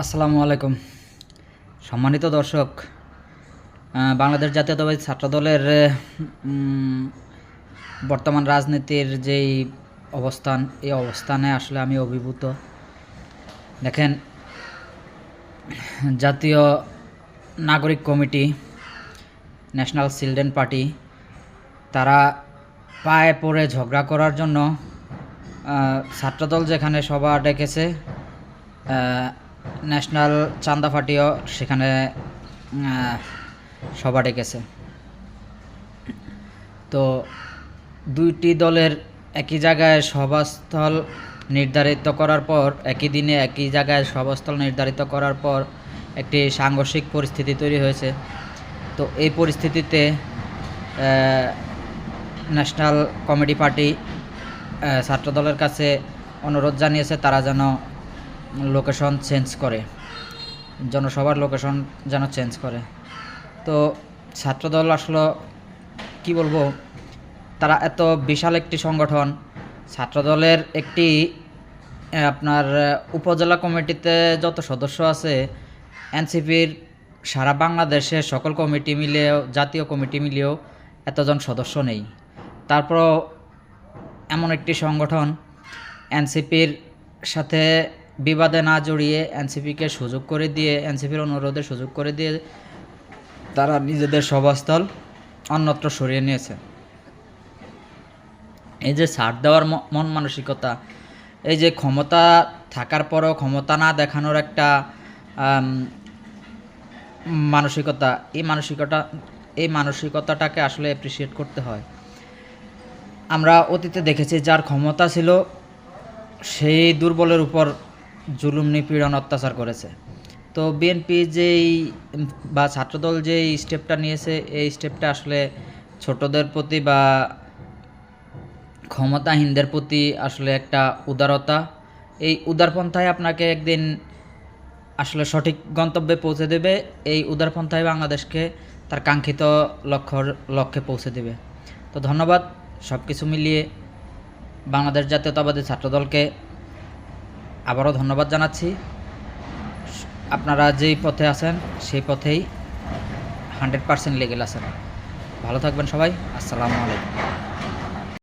আসসালামু আলাইকুম। সম্মানিত দর্শক বাংলাদেশ জাতীয়তাবাদী ছাত্র দলের বর্তমান রাজনীতির যেই অবস্থান, এই অবস্থানে আসলে আমি অভিভূত। দেখেন, জাতীয় নাগরিক কমিটি, ন্যাশনাল চিলড্রেন পার্টি, তারা পায়ে পড়ে ঝগড়া করার জন্য ছাত্রদল যেখানে সভা ডেকেছে ন্যাশনাল চান্দা পার্টিও সেখানে সভা ডেকেছে। তো দুইটি দলের একই জায়গায় সভাস্থল নির্ধারিত করার পর, একই দিনে একই জায়গায় সভাস্থল নির্ধারিত করার পর একটি সাংঘর্ষিক পরিস্থিতি তৈরি হয়েছে। তো এই পরিস্থিতিতে ন্যাশনাল কমেডি পার্টি ছাত্রদলের কাছে অনুরোধ জানিয়েছে, তারা যেন লোকেশন চেঞ্জ করে। জনসভার লোকেশন যেন চেঞ্জ করে। তো ছাত্রদল আসলে, কি বলব, তারা এত বিশাল একটি সংগঠন। ছাত্রদলের একটি আপনার উপজেলা কমিটিতে যত সদস্য আছে, এনসিপির সারা বাংলাদেশে সকল কমিটি মিলিয়েও জাতীয় কমিটি মিলেও এতজন সদস্য নেই। তারপরও এমন একটি সংগঠন, এনসিপির সাথে বিবাদে না জড়িয়ে এনসিপিকে সুযোগ করে দিয়ে, এনসিপির অনুরোধে সুযোগ করে দিয়ে তারা নিজেদের সভাস্থল অন্যত্র সরিয়ে নিয়েছে। এই যে ছাড় দেওয়ার মন মানসিকতা, এই যে ক্ষমতা থাকার পরও ক্ষমতা না দেখানোর একটা মানসিকতা, এই মানসিকতা, এই মানসিকতাটাকে আসলে অ্যাপ্রিসিয়েট করতে হয়। আমরা অতীতে দেখেছি যার ক্ষমতা ছিল সেই দুর্বলের উপর জুলুম, নিপীড়ন, অত্যাচার করেছে। তো বিএনপি যেই, বা ছাত্রদল যেই স্টেপটা নিয়েছে, এই স্টেপটা আসলে ছোটদের প্রতি বা ক্ষমতাহীনদের প্রতি আসলে একটা উদারতা। এই উদারপন্থায় আপনাকে একদিন আসলে সঠিক গন্তব্যে পৌঁছে দেবে। এই উদারপন্থায় বাংলাদেশকে তার কাঙ্ক্ষিত লক্ষ্যর লক্ষ্যে পৌঁছে দেবে। তো ধন্যবাদ। সব কিছু মিলিয়ে বাংলাদেশ জাতীয়তাবাদী ছাত্রদলকে আবারও ধন্যবাদ জানাচ্ছি। আপনারা যেই পথে আছেন, সেই পথেই হান্ড্রেড পার্সেন্ট লেগেল আছেন। ভালো থাকবেন সবাই। আসসালামু আলাইকুম।